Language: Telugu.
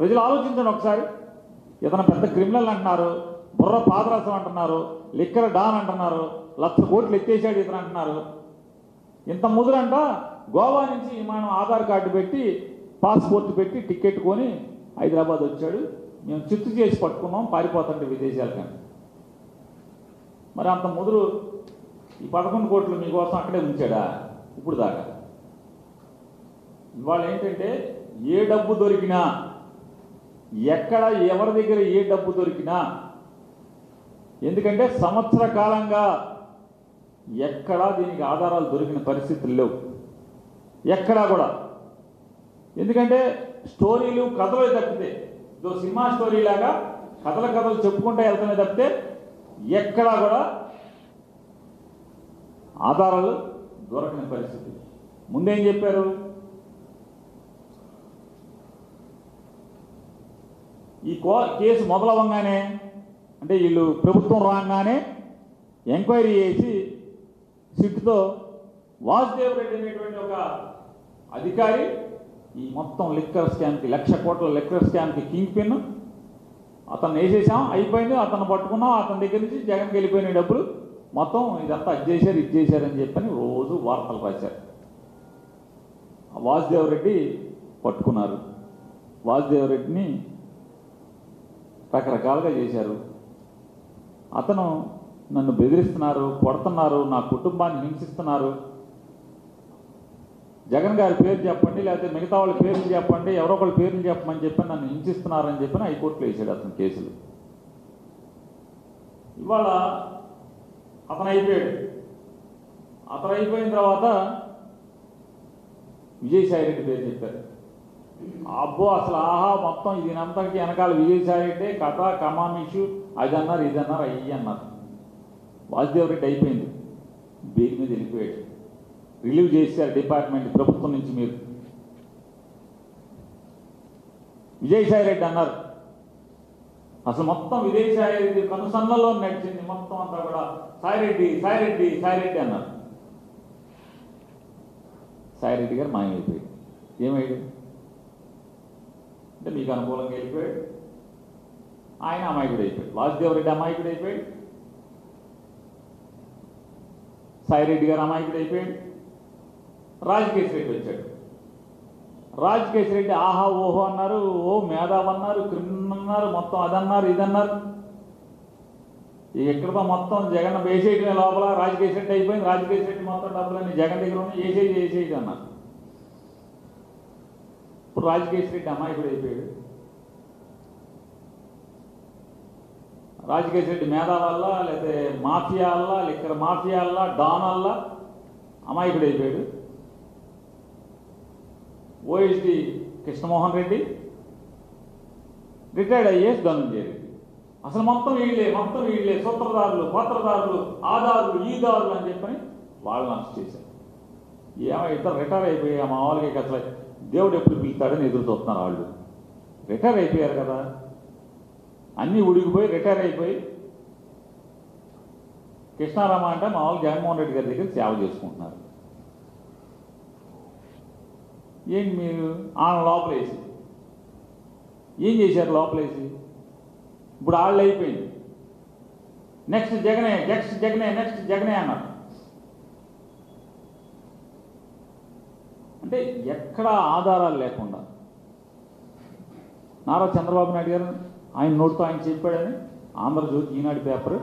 ప్రజలు ఆలోచించండి ఒకసారి. ఇతను పెద్ద క్రిమినల్ అంటున్నారు బుర్ర పాదరసం అంటున్నారు లిక్కర్ డాన్ అంటున్నారు లక్ష కోట్లు ఎత్తేసాడు ఇతను అంటున్నారు. ఇంత ముదురంట గోవా నుంచి మనం ఆధార్ కార్డు పెట్టి పాస్పోర్ట్ పెట్టి టికెట్ కొని హైదరాబాద్ వచ్చాడు. మేము చిత్తు చేసి పట్టుకున్నాం పారిపోతుంటే విదేశాలకు మరి అంత ముదురు ఈ పదకొండు కోట్లు మీకోసం అక్కడే ఉంచాడా? ఇప్పుడు దాకా. ఇవాళ ఏంటంటే ఏ డబ్బు దొరికినా ఎక్కడ ఎవరి దగ్గర ఏ డబ్బు దొరికినా ఎందుకంటే సంవత్సర కాలంగా ఎక్కడా దీనికి ఆధారాలు దొరికిన పరిస్థితులు లేవు. ఎక్కడా కూడా. ఎందుకంటే స్టోరీలు కథలు తప్పితే ఇదో సినిమా స్టోరీ లాగా కథల కథలు చెప్పుకుంటూ వెళ్తామే తప్పితే ఎక్కడా కూడా ఆధారాలు దొరకని పరిస్థితి. ముందేం చెప్పారు? ఈ కో కేసు మొదలవ్వగానే అంటే వీళ్ళు ప్రభుత్వం రాగానే ఎంక్వైరీ చేసి సిట్తో వాసుదేవ్ రెడ్డి అనేటువంటి ఒక అధికారి ఈ మొత్తం లిక్కర్ స్కామ్కి లక్ష కోట్ల లిక్కర్ స్కామ్కి కింగ్ పిన్. అతను వేసేసాం అయిపోయింది అతను పట్టుకున్నాం అతని దగ్గర నుంచి జగన్కి వెళ్ళిపోయిన డబ్బులు మొత్తం ఇదంతా అది చేశారు ఇది చేశారని చెప్పని రోజు వార్తలు రాశారు. వాసుదేవ్ రెడ్డి పట్టుకున్నారు. వాసుదేవ్ రెడ్డిని రకరకాలుగా చేశారు. అతను నన్ను బెదిరిస్తున్నారు కొడుతున్నారు నా కుటుంబాన్ని హింసిస్తున్నారు. జగన్ గారి పేరు చెప్పండి లేకపోతే మిగతా వాళ్ళ పేర్లు చెప్పండి ఎవరో ఒకళ్ళ పేర్లు చెప్పమని చెప్పి నన్ను హింసిస్తున్నారని చెప్పి హైకోర్టులో వేసాడు అతను కేసులు. ఇవాళ అతను అయిపోయాడు అతను అయిపోయిన తర్వాత విజయసాయి రెడ్డి పేరు చెప్పారు. అబ్బో అసలు ఆహా మొత్తం దీనంతటికి వెనకాల విజయసాయి అంటే కథ కమామిషు అది అన్నారు ఇది అన్నారు అయ్యి అన్నారు. వాసుదేవ్ రెడ్డి అయిపోయింది. బెయిల్ మీద వెళ్ళిపోయాడు. రిలీవ్ చేశారు డిపార్ట్మెంట్ ప్రభుత్వం నుంచి మీరు. విజయసాయి రెడ్డి అన్నారు. అసలు మొత్తం విజయసాయి రెడ్డి కనుసన్నలో నడిచింది మొత్తం అంతా కూడా. సాయిరెడ్డి సాయిరెడ్డి సాయిరెడ్డి అన్నారు. సాయిరెడ్డి గారు మాయమైపోయాడు ఏమయ్యాడు అంటే మీకు అనుకూలంగా వెళ్ళిపోయాడు. ఆయన అమాయకుడు అయిపోయాడు. వాసుదేవ్ రెడ్డి అమాయకుడు అయిపోయాడు. సాయిరెడ్డి గారు అమాయకుడు అయిపోయాడు. రాజకేశ్ రెడ్డి వచ్చాడు. రాజకేశ్ రెడ్డి ఆహా ఓహో అన్నారు ఓ మేధావ్ అన్నారు క్రిమినల్ అన్నారు మొత్తం అదన్నారు ఇదన్నారు. ఇక మొత్తం జగన్ వేసేయటమే లోపల. రాజకేశ్ రెడ్డి అయిపోయింది. రాజకేశ్ రెడ్డి మొత్తం డబ్బులన్నీ జగన్ దగ్గర ఉన్నాయి. వేసేది వేసేది అన్నారు. ఇప్పుడు రాజకేష్ రెడ్డి అమాయకుడు అయిపోయాడు. రాజకేష్ రెడ్డి మేధా వల్ల లేకపోతే మాఫియాల్లా వల్ల మాఫియాల్లా డానల్లా అమాయకుడు అయిపోయాడు. ఓఎస్డి కృష్ణమోహన్ రెడ్డి రిటైర్డ్ అయ్యేసి ధనుంజయ రెడ్డి. అసలు మొత్తం వీళ్ళే మొత్తం వీళ్ళే సూత్రధారులు పాత్రదారులు ఆధారులు ఈదారులు అని చెప్పని వాళ్ళని అరెస్ట్ చేశారు. ఏమో ఇద్దరు రిటైర్ అయిపోయి మా వాళ్ళకి అసలు దేవుడు ఎప్పుడు పిలుస్తాడని ఎదురు చూస్తున్నారు వాళ్ళు. రిటైర్ అయిపోయారు కదా. అన్నీ ఉడిగిపోయి రిటైర్ అయిపోయి కృష్ణారామ అంటే మా వాళ్ళు జగన్మోహన్ రెడ్డి గారి దగ్గర సేవ చేసుకుంటున్నారు. ఏంటి మీరు? ఆయన లోపలేసి. ఏం చేశారు లోపలేసి? ఇప్పుడు వాళ్ళు అయిపోయింది. నెక్స్ట్ జగనే నెక్స్ట్ జగనే నెక్స్ట్ జగనే అన్నారు. అంటే ఎక్కడ ఆధారాలు లేకుండా. నారా చంద్రబాబు నాయుడు గారు ఆయన నోటితో ఆయన చెప్పాడని ఆంధ్రజ్యోతి ఈనాడు పేపర్